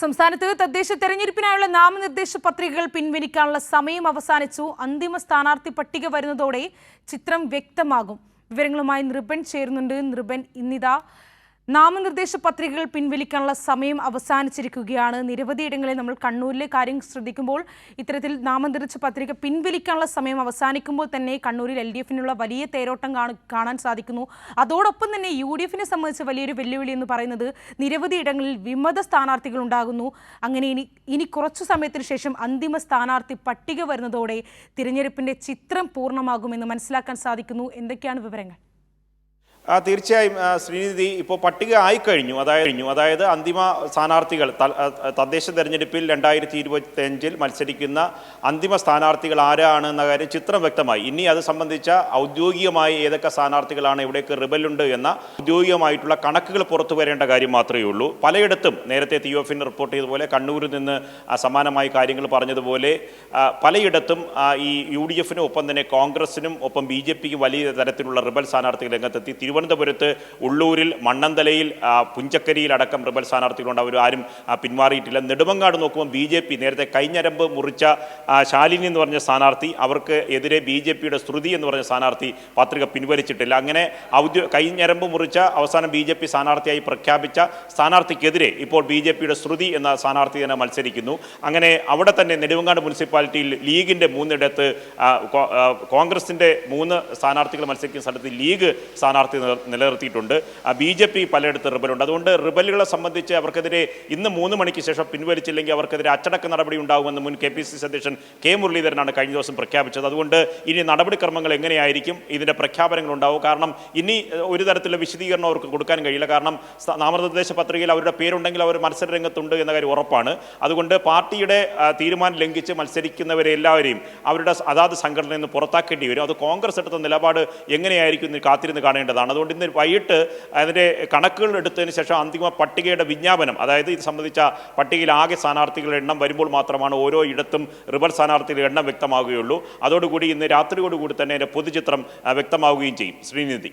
സംസ്ഥാനത്ത് തദ്ദേശ തെരഞ്ഞെടുപ്പിനായുള്ള നാമനിർദ്ദേശ പത്രികകൾ പിൻവലിക്കാനുള്ള സമയം അവസാനിച്ചു. അന്തിമ സ്ഥാനാർത്ഥി പട്ടിക വരുന്നതോടെ ചിത്രം വ്യക്തമാകും. വിവരങ്ങളുമായി നൃപൻ ചേരുന്നുണ്ട്. നൃപൻ ഇന്നിതാ നാമനിർദ്ദേശ പത്രികകൾ പിൻവലിക്കാനുള്ള സമയം അവസാനിച്ചിരിക്കുകയാണ്. നിരവധിയിടങ്ങളിൽ നമ്മൾ കണ്ണൂരിലെ കാര്യം ശ്രദ്ധിക്കുമ്പോൾ ഇത്തരത്തിൽ നാമനിർദ്ദേശ പത്രിക പിൻവലിക്കാനുള്ള സമയം അവസാനിക്കുമ്പോൾ തന്നെ കണ്ണൂരിൽ എൽ ഡി എഫിനുള്ള വലിയ തേരോട്ടം കാണാൻ സാധിക്കുന്നു. അതോടൊപ്പം തന്നെ യു ഡി എഫിനെ സംബന്ധിച്ച് വലിയൊരു വെല്ലുവിളി എന്ന് പറയുന്നത് നിരവധി ഇടങ്ങളിൽ വിമത സ്ഥാനാർത്ഥികൾ ഉണ്ടാകുന്നു. അങ്ങനെ ഇനി ഇനി കുറച്ചു സമയത്തിന് ശേഷം അന്തിമ സ്ഥാനാർത്ഥി പട്ടിക വരുന്നതോടെ തിരഞ്ഞെടുപ്പിന്റെ ചിത്രം പൂർണമാകുമെന്ന് മനസ്സിലാക്കാൻ സാധിക്കുന്നു. എന്തൊക്കെയാണ് വിവരങ്ങൾ? തീർച്ചയായും ശ്രീനിധി ഇപ്പോൾ പട്ടിക ആയിക്കഴിഞ്ഞു. അതായത് അതായത് അന്തിമ സ്ഥാനാർത്ഥികൾ തദ്ദേശ തെരഞ്ഞെടുപ്പിൽ രണ്ടായിരത്തി ഇരുപത്തി അഞ്ചിൽ മത്സരിക്കുന്ന അന്തിമ സ്ഥാനാർത്ഥികൾ ആരാണെന്ന കാര്യം ചിത്രം വ്യക്തമായി. ഇനി അത് സംബന്ധിച്ച ഔദ്യോഗികമായി ഏതൊക്കെ സ്ഥാനാർത്ഥികളാണ് ഇവിടേക്ക് റിബലുണ്ട് എന്ന ഔദ്യോഗികമായിട്ടുള്ള കണക്കുകൾ പുറത്തു വരേണ്ട കാര്യം മാത്രമേ ഉള്ളൂ. പലയിടത്തും നേരത്തെ തിയോഫിൻ റിപ്പോർട്ട് ചെയ്തതുപോലെ കണ്ണൂരിൽ നിന്ന് ആ, സമാനമായ കാര്യങ്ങൾ പറഞ്ഞതുപോലെ ആ, പലയിടത്തും ഈ യു ഡി എഫിനും ഒപ്പം തന്നെ കോൺഗ്രസിനും ഒപ്പം ബി ജെ പിക്കും വലിയ തരത്തിലുള്ള റിബൽ സ്ഥാനാർത്ഥികൾ രംഗത്തെത്തി. തിരുവനന്തപുരത്ത് ഉള്ളൂരിൽ മണ്ണന്തലയിൽ പുഞ്ചക്കരിയിൽ അടക്കം റിബൽ സ്ഥാനാർത്ഥികളുണ്ട്. അവർ ആരും പിന്മാറിയിട്ടില്ല നെടുമങ്ങാട് നോക്കുമ്പോൾ ബി ജെ പി നേരത്തെ കൈഞ്ഞരമ്പ് മുറിച്ച ശാലിനി എന്ന് പറഞ്ഞ സ്ഥാനാർത്ഥി അവർക്ക് എതിരെ ബി ജെ പിയുടെ ശ്രുതി എന്ന് പറഞ്ഞ സ്ഥാനാർത്ഥി പത്രിക പിൻവലിച്ചിട്ടില്ല. അങ്ങനെ ഔദ്യോ കൈഞ്ഞരമ്പ് മുറിച്ച അവസാനം ബി ജെ പി സ്ഥാനാർത്ഥിയായി പ്രഖ്യാപിച്ച സ്ഥാനാർത്ഥിക്കെതിരെ ഇപ്പോൾ ബി ജെ പിയുടെ ശ്രുതി എന്ന സ്ഥാനാർത്ഥി തന്നെ മത്സരിക്കുന്നു. അങ്ങനെ അവിടെ തന്നെ നെടുമങ്ങാട് മുനിസിപ്പാലിറ്റിയിൽ ലീഗിന്റെ മൂന്നിടത്ത് കോൺഗ്രസിന്റെ മൂന്ന് സ്ഥാനാർത്ഥികൾ മത്സരിക്കുന്ന സ്ഥലത്ത് ലീഗ് സ്ഥാനാർത്ഥി നില- ആ ബി ജെ പി പലയിടത്ത് റിബലുണ്ട്. അതുകൊണ്ട് റിബലുകളെ സംബന്ധിച്ച് അവർക്കെതിരെ ഇന്ന് മൂന്ന് മണിക്ക് ശേഷം പിൻവലിച്ചില്ലെങ്കിൽ അവർക്കെതിരെ അച്ചടക്ക നടപടി ഉണ്ടാകുമെന്ന് മുൻ കെ പി സി അധ്യക്ഷൻ കെ മുരളീധരനാണ് കഴിഞ്ഞ ദിവസം പ്രഖ്യാപിച്ചത്. അതുകൊണ്ട് ഇനി നടപടിക്രമങ്ങൾ എങ്ങനെയായിരിക്കും? ഇതിന്റെ പ്രഖ്യാപനങ്ങൾ ഉണ്ടാവും. കാരണം ഇനി ഒരു തരത്തിലുള്ള വിശദീകരണം അവർക്ക് കൊടുക്കാൻ കഴിയില്ല. കാരണം നാമനിർദ്ദേശ പത്രികയിൽ അവരുടെ പേരുണ്ടെങ്കിൽ അവർ മത്സര രംഗത്തുണ്ട് എന്ന കാര്യം ഉറപ്പാണ്. അതുകൊണ്ട് പാർട്ടിയുടെ തീരുമാനം ലംഘിച്ച് മത്സരിക്കുന്നവരെ എല്ലാവരെയും അവരുടെ അതാത് സംഘടനയിൽ നിന്ന് പുറത്താക്കേണ്ടി വരും. അത് കോൺഗ്രസ് എടുത്ത നിലപാട് എങ്ങനെയായിരിക്കും കാത്തിരുന്ന് കാണേണ്ടതാണ്. അതുകൊണ്ട് ഇന്ന് വൈകിട്ട് അതിന്റെ കണക്കുകൾ എടുത്തതിന് ശേഷം അന്തിമ പട്ടികയുടെ വിജ്ഞാപനം അതായത് ഇത് സംബന്ധിച്ച പട്ടികയിൽ ആകെ സ്ഥാനാർത്ഥികളുടെ എണ്ണം വരുമ്പോൾ മാത്രമാണ് ഓരോ ഇടത്തും റിബൽ സ്ഥാനാർത്ഥികളുടെ എണ്ണം വ്യക്തമാവുകയുള്ളൂ അതോടുകൂടി ഇന്ന് രാത്രിയോടുകൂടി തന്നെ അതിന്റെ പൊതുചിത്രം വ്യക്തമാവുകയും ചെയ്യും. ശ്രീനിധി.